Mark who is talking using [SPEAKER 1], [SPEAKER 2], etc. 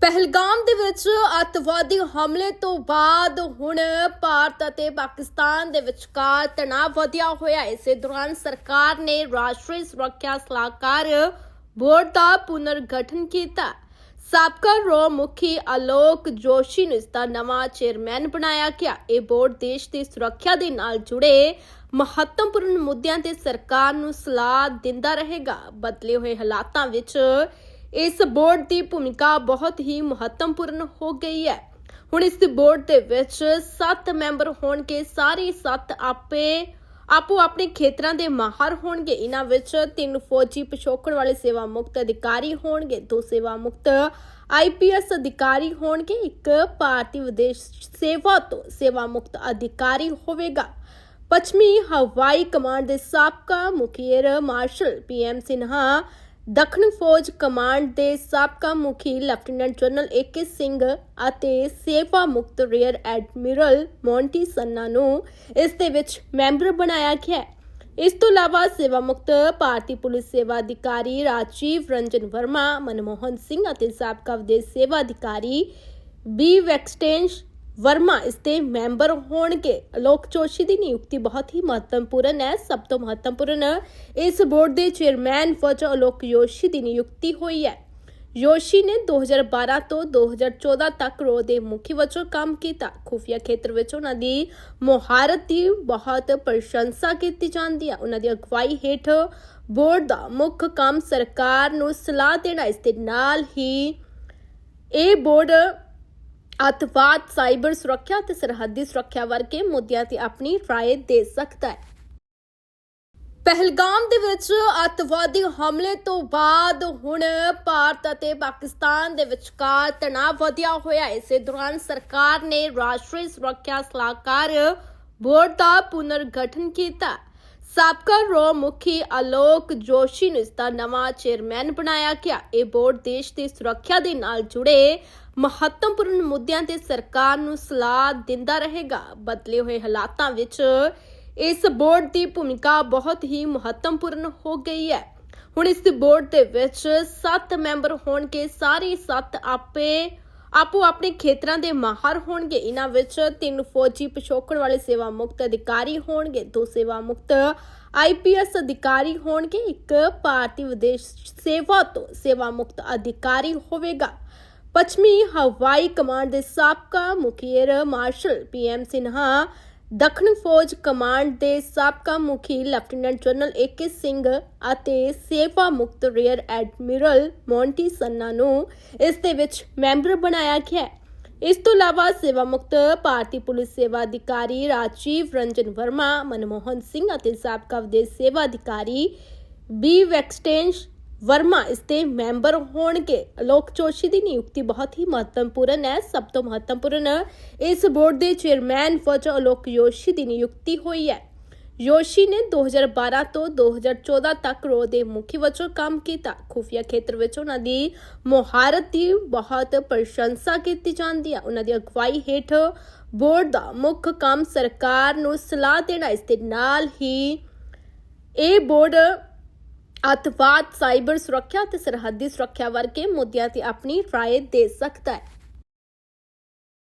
[SPEAKER 1] ਪਹਿਲਗਾਮ ਦੇ ਵਿੱਚ ਅੱਤਵਾਦੀ ਹਮਲੇ ਤੋਂ ਬਾਅਦ ਹੁਣ ਭਾਰਤ ਅਤੇ ਪਾਕਿਸਤਾਨ ਦੇ ਵਿਚਕਾਰ ਤਣਾਅ ਵਧਿਆ ਹੋਇਆ ਹੈ। ਇਸੇ ਦੌਰਾਨ ਸਰਕਾਰ ਨੇ ਰਾਸ਼ਟਰੀ ਸੁਰੱਖਿਆ ਸਲਾਹਕਾਰ ਬੋਰਡ ਦਾ ਪੁਨਰ ਕੀਤਾ। ਸਾਬਕਾ ਰੋ ਮੁਖੀ ਅਲੋਕ ਜੋਸ਼ੀ ਨੂੰ ਇਸ ਦਾ ਨਵਾਂ ਚੇਅਰਮੈਨ ਬਣਾਇਆ ਗਿਆ। ਇਹ ਬੋਰਡ ਦੇਸ਼ ਦੀ ਸੁਰੱਖਿਆ ਦੇ ਨਾਲ ਜੁੜੇ ਮਹੱਤਵਪੂਰਨ ਮੁੱਦਿਆਂ ਤੇ ਸਰਕਾਰ ਨੂੰ ਸਲਾਹ ਦਿੰਦਾ ਰਹੇਗਾ। ਬਦਲੇ ਹੋਏ ਹਾਲਾਤਾਂ ਵਿੱਚ ਇਸ ਬੋਰਡ ਦੀ ਭੂਮਿਕਾ ਬਹੁਤ ਹੀ ਮਹੱਤਵਪੂਰਨ ਹੋ ਗਈ ਹੈ। ਹੁਣ ਇਸ ਬੋਰਡ ਦੇ ਵਿੱਚ 7 ਮੈਂਬਰ ਹੋਣਗੇ। ਸਾਰੇ 7 ਆਪੇ, ਆਪੋ ਆਪਣੇ ਖੇਤਰਾਂ ਦੇ ਮਾਹਰ ਹੋਣਗੇ। ਇਹਨਾਂ ਵਿੱਚ ਤਿੰਨ ਫੌਜੀ ਪਿਛੋਕੜ ਵਾਲੇ ਸੇਵਾ ਮੁਕਤ ਅਧਿਕਾਰੀ ਹੋਣਗੇ, ਦੋ ਸੇਵਾ ਮੁਕਤ ਆਈਪੀਐਸ ਅਧਿਕਾਰੀ ਹੋਣਗੇ, ਇੱਕ ਭਾਰਤੀ ਵਿਦੇਸ਼ ਸੇਵਾ ਤੋਂ ਸੇਵਾ ਮੁਕਤ ਅਧਿਕਾਰੀ ਹੋਵੇਗਾ। ਪੱਛਮੀ ਹਵਾਈ ਕਮਾਂਡ ਦੇ ਸਾਬਕਾ ਮੁਖੀਰ air marshal P M Sinha ਦੱਖਣ ਫੌਜ ਕਮਾਂਡ ਦੇ ਸਾਬਕਾ ਮੁਖੀ ਲੈਫਟੀਨੈਂਟ ਜਨਰਲ ਏਕੇ ਸਿੰਘ ਅਤੇ ਸੇਵਾ ਮੁਕਤ ਰੀਅਰ ਐਡਮਿਰਲ ਮੌਂਟੀ ਸੰਨਾ ਨੂੰ ਇਸ ਦੇ ਵਿੱਚ ਮੈਂਬਰ ਬਣਾਇਆ ਗਿਆ ਇਸ ਤੋਂ ਇਲਾਵਾ ਸੇਵਾ ਮੁਕਤ ਭਾਰਤੀ ਪੁਲਿਸ ਸੇਵਾ ਅਧਿਕਾਰੀ ਰਾਜੀਵ ਰੰਜਨ ਵਰਮਾ, ਮਨਮੋਹਨ ਸਿੰਘ ਅਤੇ ਸਾਬਕਾ ਵਿਦੇਸ਼ ਸੇਵਾ ਅਧਿਕਾਰੀ ਬੀ ਵੈਕਸਟੇਂਜ ਵਰਮਾ ਇਸ ਦੇ ਮੈਂਬਰ ਹੋਣਗੇ। ਅਲੋਕ ਜੋਸ਼ੀ ਦੀ ਨਿਯੁਕਤੀ ਬਹੁਤ ਹੀ ਮਹੱਤਵਪੂਰਨ ਹੈ, ਸਭ ਤੋਂ ਮਹੱਤਵਪੂਰਨ ਇਸ ਬੋਰਡ ਦੇ ਚੇਅਰਮੈਨ ਵਜੋਂ ਅਲੋਕ ਜੋਸ਼ੀ ਦੀ ਨਿਯੁਕਤੀ ਹੋਈ ਹੈ। ਯੋਸ਼ੀ ਨੇ 2012 ਤੋਂ 2014 ਤੱਕ ਰੋ ਦੇ ਮੁਖੀ ਵਜੋਂ ਕੰਮ ਕੀਤਾ। ਖੁਫੀਆ ਖੇਤਰ ਵਿੱਚ ਉਹਨਾਂ ਦੀ ਮੁਹਾਰਤ ਦੀ ਬਹੁਤ ਪ੍ਰਸ਼ੰਸਾ ਕੀਤੀ ਜਾਂਦੀ ਹੈ। ਉਹਨਾਂ ਦੀ ਅਗਵਾਈ ਹੇਠ ਬੋਰਡ ਦਾ ਮੁੱਖ ਕੰਮ ਸਰਕਾਰ ਨੂੰ ਸਲਾਹ ਦੇਣਾ ਇਸ ਦੇ ਨਾਲ ਹੀ ਇਹ ਬੋਰਡ ਅੱਤਵਾਦ ਸਾਈਬਰ ਸੁਰੱਖਿਆ ਤੇ ਸਰਹੱਦੀ ਸੁਰੱਖਿਆ ਵਰਗੇ ਮੁੱਦਿਆਂ ਤੇ ਆਪਣੀ رائے ਦੇ ਸਕਦਾ ਹੈ ਪਹਿਲਗਾਮ ਦੇ ਵਿੱਚ ਅੱਤਵਾਦੀ ਹਮਲੇ ਤੋਂ ਬਾਅਦ ਹੁਣ ਭਾਰਤ ਅਤੇ ਪਾਕਿਸਤਾਨ ਦੇ ਵਿਚਕਾਰ ਤਣਾਅ ਵਧਿਆ ਹੋਇਆ ਹੈ। ਇਸੇ ਦੌਰਾਨ ਸਰਕਾਰ ਨੇ ਰਾਸ਼ਟਰੀ ਸੁਰੱਖਿਆ ਸਲਾਹਕਾਰ ਬੋਰਡ ਦਾ ਪੁਨਰ ਗਠਨ ਕੀਤਾ ਸਾਬਕਾ ਰੋ ਮੁਖੀ ਆਲੋਕ ਜੋਸ਼ੀ ਨੂੰ ਇਸ ਦਾ ਨਵਾਂ ਚੇਅਰਮੈਨ ਬਣਾਇਆ ਗਿਆ। ਇਹ ਬੋਰਡ ਦੇਸ਼ ਦੀ ਸੁਰੱਖਿਆ ਦੇ ਨਾਲ ਜੁੜੇ ਮਹੱਤਵਪੂਰਨ ਮੁੱਦਿਆਂ ਤੇ ਸਰਕਾਰ ਨੂੰ ਸਲਾਹ ਦਿੰਦਾ ਰਹੇਗਾ। ਬਦਲੇ ਹੋਏ ਹਾਲਾਤਾਂ ਵਿੱਚ ਇਸ ਬੋਰਡ ਦੀ ਭੂਮਿਕਾ ਬਹੁਤ ਹੀ ਮਹੱਤਵਪੂਰਨ ਹੋ ਗਈ ਹੈ। ਹੁਣ ਇਸ ਬੋਰਡ ਦੇ ਵਿੱਚ 7 ਮੈਂਬਰ ਹੋਣਗੇ। ਸਾਰੇ 7 ਆਪੇ ਆਪੋ ਆਪਣੇ ਖੇਤਰਾਂ ਦੇ ਮਾਹਰ ਹੋਣਗੇ। ਇਹਨਾਂ ਵਿੱਚ ਤਿੰਨ ਫੌਜੀ ਪਿਛੋਕੜ ਵਾਲੇ ਸੇਵਾ ਮੁਕਤ ਅਧਿਕਾਰੀ ਹੋਣਗੇ, ਦੋ ਸੇਵਾ ਮੁਕਤ ਆਈਪੀਐਸ ਅਧਿਕਾਰੀ ਹੋਣਗੇ, ਇੱਕ ਭਾਰਤੀ ਵਿਦੇਸ਼ ਸੇਵਾ ਤੋਂ ਸੇਵਾ ਮੁਕਤ ਅਧਿਕਾਰੀ ਹੋਵੇਗਾ। ਪੱਛਮੀ ਹਵਾਈ ਕਮਾਂਡ ਦੇ ਸਾਬਕਾ ਮੁਖੀਰ air marshal P M Sinha ਦੱਖਣ ਫੌਜ ਕਮਾਂਡ ਦੇ ਸਾਬਕਾ ਮੁਖੀ ਲੈਫਟੀਨੈਂਟ ਜਨਰਲ ਏਕੇ ਸਿੰਘ ਅਤੇ ਸੇਵਾ ਮੁਕਤ ਰੀਅਰ ਐਡਮਿਰਲ ਮੌਂਟੀ ਸੰਨਾ ਨੂੰ ਇਸ ਦੇ ਵਿੱਚ ਮੈਂਬਰ ਬਣਾਇਆ ਗਿਆ ਹੈ। ਇਸ ਤੋਂ ਇਲਾਵਾ ਸੇਵਾ ਮੁਕਤ ਭਾਰਤੀ ਪੁਲਿਸ ਸੇਵਾ ਅਧਿਕਾਰੀ ਰਾਜੀਵ ਰੰਜਨ ਵਰਮਾ, ਮਨਮੋਹਨ ਸਿੰਘ ਅਤੇ ਸਾਬਕਾ ਵਿਦੇਸ਼ ਸੇਵਾ ਅਧਿਕਾਰੀ ਬੀ ਵੈਕਸਟੇਂਜ ਵਰਮਾ ਇਸ ਦੇ ਮੈਂਬਰ ਹੋਣਗੇ। ਅਲੋਕ ਜੋਸ਼ੀ ਦੀ ਨਿਯੁਕਤੀ ਬਹੁਤ ਹੀ ਮਹੱਤਵਪੂਰਨ ਹੈ। ਸਭ ਤੋਂ ਮਹੱਤਵਪੂਰਨ ਇਸ ਬੋਰਡ ਦੇ ਚੇਅਰਮੈਨ ਵਜੋਂ ਅਲੋਕ ਜੋਸ਼ੀ ਦੀ ਨਿਯੁਕਤੀ ਹੋਈ ਹੈ। ਯੋਸ਼ੀ ਨੇ 2012 ਤੋਂ 2014 ਤੱਕ ਰੋ ਦੇ ਮੁਖੀ ਵਜੋਂ ਕੰਮ ਕੀਤਾ। ਖੁਫੀਆ ਖੇਤਰ ਵਿੱਚ ਉਹਨਾਂ ਦੀ ਮੁਹਾਰਤ ਦੀ ਬਹੁਤ ਪ੍ਰਸ਼ੰਸਾ ਕੀਤੀ ਜਾਂਦੀ ਹੈ। ਉਹਨਾਂ ਦੀ ਅਗਵਾਈ ਹੇਠ ਬੋਰਡ ਦਾ ਮੁੱਖ ਕੰਮ ਸਰਕਾਰ ਨੂੰ ਸਲਾਹ ਦੇਣਾ ਇਸ ਦੇ ਨਾਲ ਹੀ ਇਹ ਬੋਰਡ ਅੱਤਵਾਦ ਸਾਈਬਰ ਸੁਰੱਖਿਆ ਤੇ ਸਰਹੱਦੀ ਸੁਰੱਖਿਆ ਵਰਗੇ ਮੁੱਦਿਆਂ ਤੇ ਆਪਣੀ رائے ਦੇ ਸਕਦਾ ਹੈ